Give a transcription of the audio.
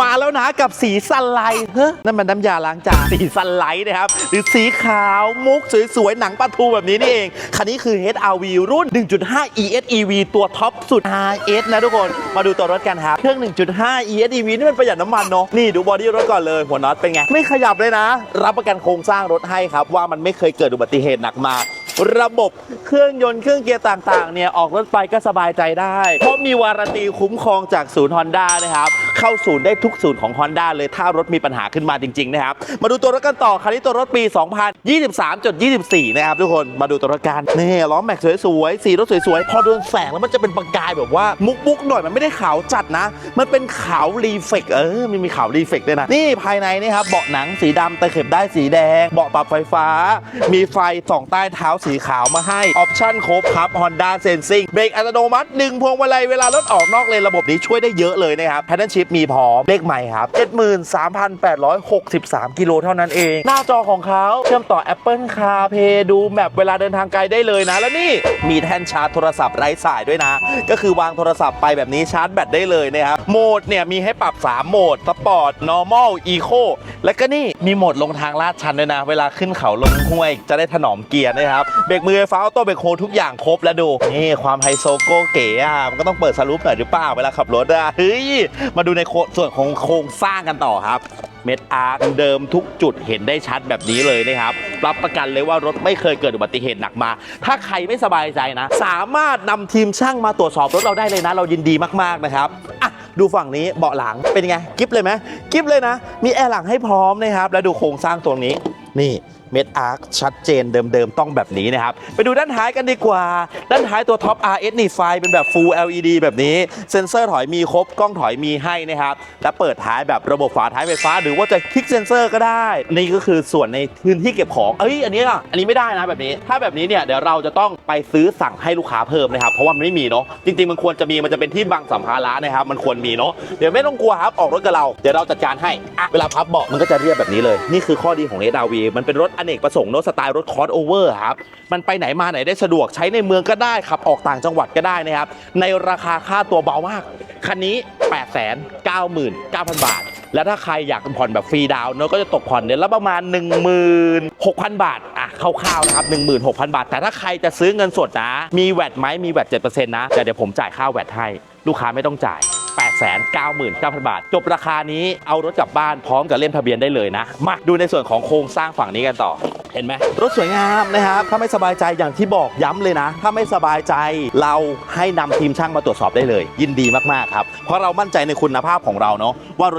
มาแล้วนะกับสีสันไลท์เฮ้ยนั่นมันน้ำยาล้างจานสีสันไลท์นะครับ หรือสีขาวมุกสวยๆ หนังปลาทูแบบนี้นี่เอง คันนี้คือ HRV รุ่น 1.5 ESEV ตัวท็อปสุด RS นะทุกคน มาดูตัวรถกันครับ เครื่อง 1.5 ESEV นี่มันประหยัดน้ำมันเนาะ นี่ดูบอดี้รถก่อนเลย หัวน็อตเป็นไง ไม่ขยับเลยนะ รับประกันโครงสร้างรถให้ครับ ว่ามันไม่เคยเกิดอุบัติเหตุหนักมาระบบเครื่องยนต์เครื่องเกียร์ต่างๆเนี่ยออกรถไปก็สบายใจได้ เพราะมีวารันตีคุ้มครองจากศูนย์ Honda นะครับ เข้าศูนย์ได้ทุกศูนย์ของ Honda เลยถ้ารถมีปัญหาขึ้นมาจริงๆนะครับมาดูตัวรถกันต่อคันนี้ตัวรถปี 2023.24 นะครับทุกคนมาดูตัวรถกันนี่ล้อแม็กสวยๆสีรถสวยๆพอโดนแสงแล้วมันจะเป็นประกายแบบว่ามุกๆหน่อยมันไม่ได้ขาวจัดนะ มันเป็นขาวรีเฟกเออมันมีขาวรีเฟกด้วยนะนี่ภายในนี่ครับเบาะหนังสีดำตะเข็บได้สีแดง เบาะปรับไฟฟ้า มีไฟส่องใต้เท้าสีขาวมาให้ออปชั่นครบครับ Honda Sensing เบรกอัตโนมัติดึงพวงมาลัยเวลารถออกนอกเลนระบบนี้ช่วยได้เยอะเลยนะครับ Pattern Shift มีพร้อมเลขใหม่ครับ 73,863 กิโลเท่านั้นเอง หน้าจอของเขาเชื่อมต่อ Apple CarPlay ดูแมปเวลาเดินทางไกลได้เลยนะ แล้วนี่มีแท่นชาร์จโทรศัพท์ไร้สายด้วยนะ ก็คือวางโทรศัพท์ไปแบบนี้ชาร์จแบตได้เลยนะครับ โหมดเนี่ยมีให้ปรับ 3 โหมด Sport Normal Eco และก็นี่มีโหมดลงทางลาดชันด้วยนะ เวลาขึ้นเขาลงห้วยจะได้ถนอมเกียร์นะครับเบรกมือไฟฟ้าออโต้เบรกโฮทุกอย่างครบแล้วดูนี่ความไฮโซโกเก๋อะมันก็ต้องเปิดสลูปหน่อยหรือเปล่าเวลาขับรถอะเฮ้ยมาดูในโคส่วนของโครงสร้างกันต่อครับ เม็ดอาร์เดิมทุกจุดเห็นได้ชัดแบบนี้เลยนะครับรับประกันเลยว่ารถไม่เคยเกิดอุบัติเหตุหนักมา ถ้าใครไม่สบายใจนะ สามารถนำทีมช่างมาตรวจสอบรถเราได้เลยนะ เรายินดีมากๆนะครับอะดูฝั่งนี้เบาะหลังเป็นไงกิฟเลยไหมกิฟเลยนะ มีแอร์หลังให้พร้อมนะครับ แล้วดูโครงสร้างตัวนี้นี่ เม็ดอาร์คชัดเจนเดิมๆ ต้องแบบนี้นะครับ ไปดูด้านท้ายกันดีกว่า ด้านท้ายตัวท็อป RS นี่ไฟเป็นแบบ Full LED แบบนี้ เซ็นเซอร์ถอยมีครบ กล้องถอยมีให้นะครับ และเปิดท้ายแบบระบบฝาท้ายไฟฟ้า หรือว่าจะคลิกเซ็นเซอร์ก็ได้ นี่ก็คือส่วนในพื้นที่เก็บของ เอ้ย อันนี้อะอันนี้ไม่ได้นะแบบนี้ ถ้าแบบนี้เนี่ยเดี๋ยวเราจะต้องไปซื้อสั่งให้ลูกค้าเพิ่มนะครับ เพราะว่ามันไม่มีเนาะ จริง ๆ มันควรจะมี มันจะเป็นที่บังสัมภาระนะครับ มันควรมีเนาะ เดี๋ยวไม่ต้องกลัวครับออกรถกับเรา เดี๋ยวเราจัดการให้อะเวลาพับเบาะมันก็จะเรียบแบบนี้เลย นี่คือข้อดีของ SRV มันเป็นรถอเนกประสงค์เนอะสไตล์รถคอร์สโอเวอร์ครับมันไปไหนมาไหนได้สะดวกใช้ในเมืองก็ได้ขับออกต่างจังหวัดก็ได้นะครับในราคาค่าตัวเบามากคันนี้ 8 9 9 0 0 0 บาท แล้วถ้าใครอยากผ่อนแบบฟรีดาวน์เนอะก็จะตกผ่อนเดือนละประมาณ 16,000 บาทอะคร่าวๆนะครับ16,000 บาท แต่ถ้าใครจะซื้อเงินสดนะ มีแวดไหมมีแวด7%นะแต่เดี๋ยวผมจ่ายค่าแวดให้ ลูกค้าไม่ต้องจ่าย 899,000 บาท จบราคานี้เอารถกลับบ้านพร้อมกับเล่มทะเบียนได้เลยนะ มาดูในส่วนของโครงสร้างฝั่งนี้กันต่อเห็นไหมรถสวยงามนะครับถ้าไม่สบายใจอย่างที่บอกย้ำเลยนะ ถ้าไม่สบายใจเราให้นำทีมช่างมาตรวจสอบได้เลย ยินดีมากๆครับเพราะเรามั่นใจในคุณภาพของเราเนาะว่ารถ